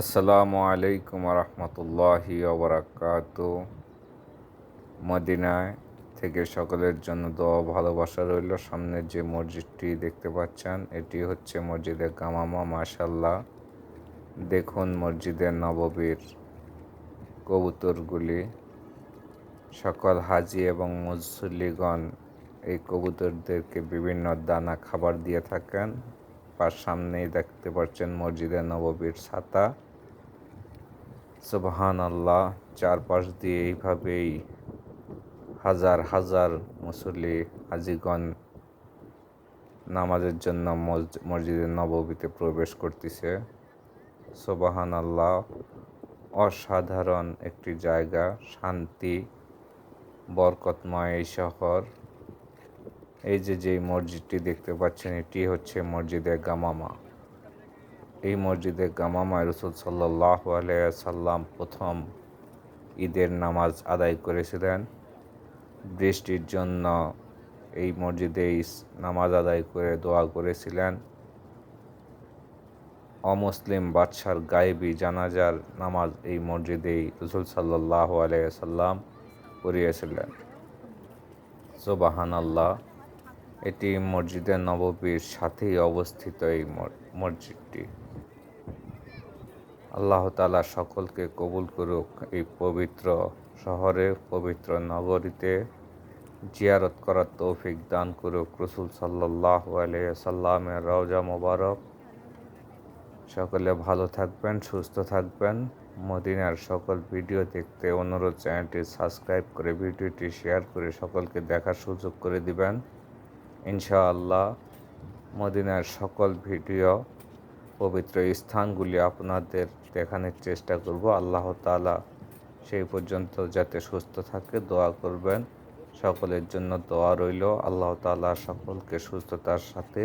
আসসালামু আলাইকুম রহমতুল্লাহি ওবরাকাত। মদিনায় থেকে সকলের জন্য দোয়া ভালোবাসা রইল। সামনে যে মসজিদটি দেখতে পাচ্ছেন, এটি হচ্ছে মসজিদে গামামা মাশাল্লাহ দেখুন মসজিদের নববীর কবুতরগুলি। সকল হাজি এবং মুসল্লিগণ এই কবুতরদেরকে বিভিন্ন দানা খাবার দিয়ে থাকেন। তার সামনেই দেখতে পাচ্ছেন মসজিদের নববীর ছাতা। সুবহান আল্লাহ চারপাশ দিয়ে এইভাবেই হাজার হাজার মুসল্লি আজিগণ নামাজের জন্য মসজিদে নববীতে প্রবেশ করতেছে। সুবাহান আল্লাহ অসাধারণ একটি জায়গা, শান্তি, বরকতময় এই শহর। এই যে যেই মসজিদটি দেখতে পাচ্ছেন, এটি হচ্ছে মসজিদে গামামা। এই মসজিদে গামামা রসুল সাল্লাহ সাল্লাম প্রথম ঈদের নামাজ আদায় করেছিলেন। বৃষ্টির জন্য এই মসজিদে নামাজ আদায় করে দোয়া করেছিলেন। অমুসলিম বাদশার গায়েবী জানাজার নামাজ এই মসজিদেই রসুল সাল্লাহ আলাইসাল্লাম করিয়েছিলেন সোবাহান আল্লাহ এটি মসজিদে নববীর সাথেই অবস্থিত এই মসজিদটি। আল্লাহ তালা সকলকে কবুল করুক। এই পবিত্র শহরে, পবিত্র নগরীতে জিয়ারত করার তৌফিক দান করুক। রসুল সাল্লাহ সাল্লামের রওজা মোবারক। সকলে ভালো থাকবেন, সুস্থ থাকবেন। মদিনার সকল ভিডিও দেখতে অনুরোধ, চ্যানেলটি সাবস্ক্রাইব করে, ভিডিওটি শেয়ার করে সকলকে দেখার সুযোগ করে দিবেন। ইনশাআল্লাহ মদিনার সকল ভিডিও পবিত্র স্থানগুলি আপনাদের দেখানোর চেষ্টা করব। আল্লাহ তালা সেই পর্যন্ত যাতে সুস্থ থাকে, দোয়া করবেন। সকলের জন্য দোয়া রইল। আল্লাহ তালা সকলকে সুস্থতার সাথে